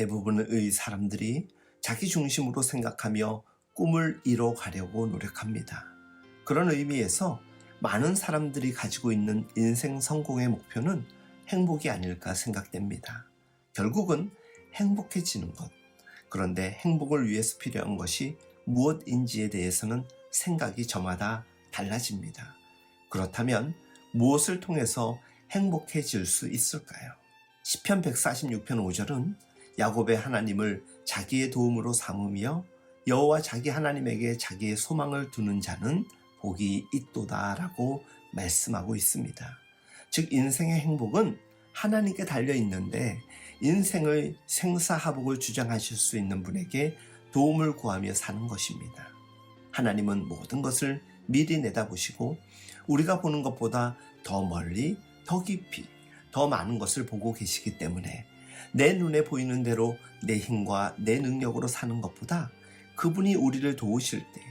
대부분의 사람들이 자기 중심으로 생각하며 꿈을 이뤄가려고 노력합니다. 그런 의미에서 많은 사람들이 가지고 있는 인생 성공의 목표는 행복이 아닐까 생각됩니다. 결국은 행복해지는 것. 그런데 행복을 위해서 필요한 것이 무엇인지에 대해서는 생각이 저마다 달라집니다. 그렇다면 무엇을 통해서 행복해질 수 있을까요? 시편 146편 5절은 야곱의 하나님을 자기의 도움으로 삼으며 여호와 자기 하나님에게 자기의 소망을 두는 자는 복이 있도다라고 말씀하고 있습니다. 즉 인생의 행복은 하나님께 달려 있는데 인생의 생사하복을 주장하실 수 있는 분에게 도움을 구하며 사는 것입니다. 하나님은 모든 것을 미리 내다보시고 우리가 보는 것보다 더 멀리, 더 깊이, 더 많은 것을 보고 계시기 때문에 내 눈에 보이는 대로 내 힘과 내 능력으로 사는 것보다 그분이 우리를 도우실 때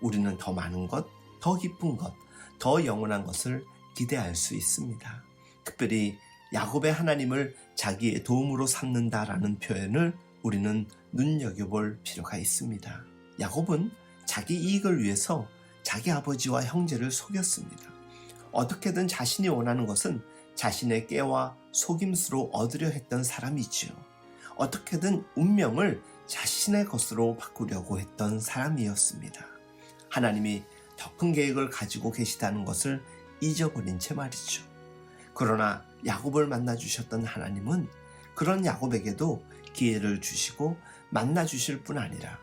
우리는 더 많은 것, 더 깊은 것, 더 영원한 것을 기대할 수 있습니다. 특별히 야곱의 하나님을 자기의 도움으로 삼는다라는 표현을 우리는 눈여겨볼 필요가 있습니다. 야곱은 자기 이익을 위해서 자기 아버지와 형제를 속였습니다. 어떻게든 자신이 원하는 것은 자신의 깨와 속임수로 얻으려 했던 사람이지요. 어떻게든 운명을 자신의 것으로 바꾸려고 했던 사람이었습니다. 하나님이 더 큰 계획을 가지고 계시다는 것을 잊어버린 채 말이죠. 그러나 야곱을 만나 주셨던 하나님은 그런 야곱에게도 기회를 주시고 만나 주실 뿐 아니라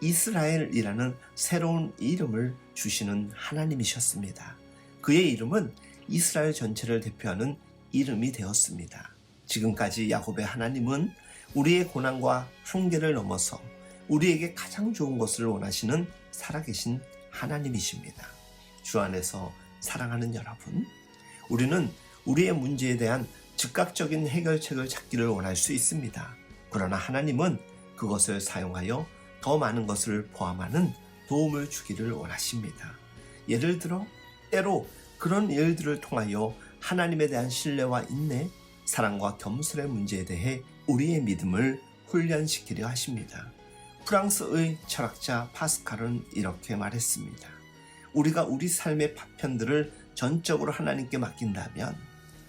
이스라엘이라는 새로운 이름을 주시는 하나님이셨습니다. 그의 이름은 이스라엘 전체를 대표하는 이름이 되었습니다. 지금까지 야곱의 하나님은 우리의 고난과 한계를 넘어서 우리에게 가장 좋은 것을 원하시는 살아계신 하나님이십니다. 주 안에서 사랑하는 여러분, 우리는 우리의 문제에 대한 즉각적인 해결책을 찾기를 원할 수 있습니다. 그러나 하나님은 그것을 사용하여 더 많은 것을 포함하는 도움을 주기를 원하십니다. 예를 들어, 때로 그런 일들을 통하여 하나님에 대한 신뢰와 인내, 사랑과 겸손의 문제에 대해 우리의 믿음을 훈련시키려 하십니다. 프랑스의 철학자 파스칼은 이렇게 말했습니다. 우리가 우리 삶의 파편들을 전적으로 하나님께 맡긴다면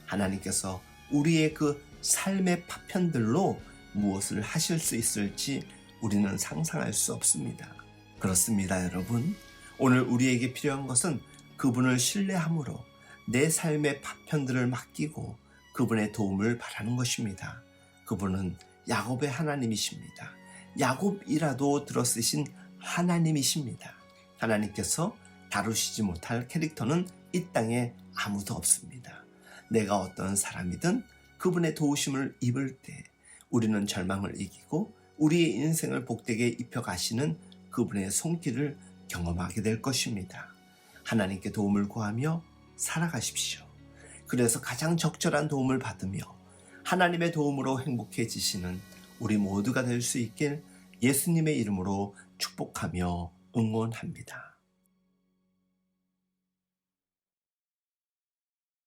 하나님께서 우리의 그 삶의 파편들로 무엇을 하실 수 있을지 우리는 상상할 수 없습니다. 그렇습니다, 여러분. 오늘 우리에게 필요한 것은 그분을 신뢰함으로 내 삶의 파편들을 맡기고 그분의 도움을 바라는 것입니다. 그분은 야곱의 하나님이십니다. 야곱이라도 들어쓰신 하나님이십니다. 하나님께서 다루시지 못할 캐릭터는 이 땅에 아무도 없습니다. 내가 어떤 사람이든 그분의 도우심을 입을 때 우리는 절망을 이기고 우리의 인생을 복되게 입혀가시는 그분의 손길을 경험하게 될 것입니다. 하나님께 도움을 구하며 살아가십시오. 그래서 가장 적절한 도움을 받으며 하나님의 도움으로 행복해지시는 우리 모두가 될 수 있길 예수님의 이름으로 축복하며 응원합니다.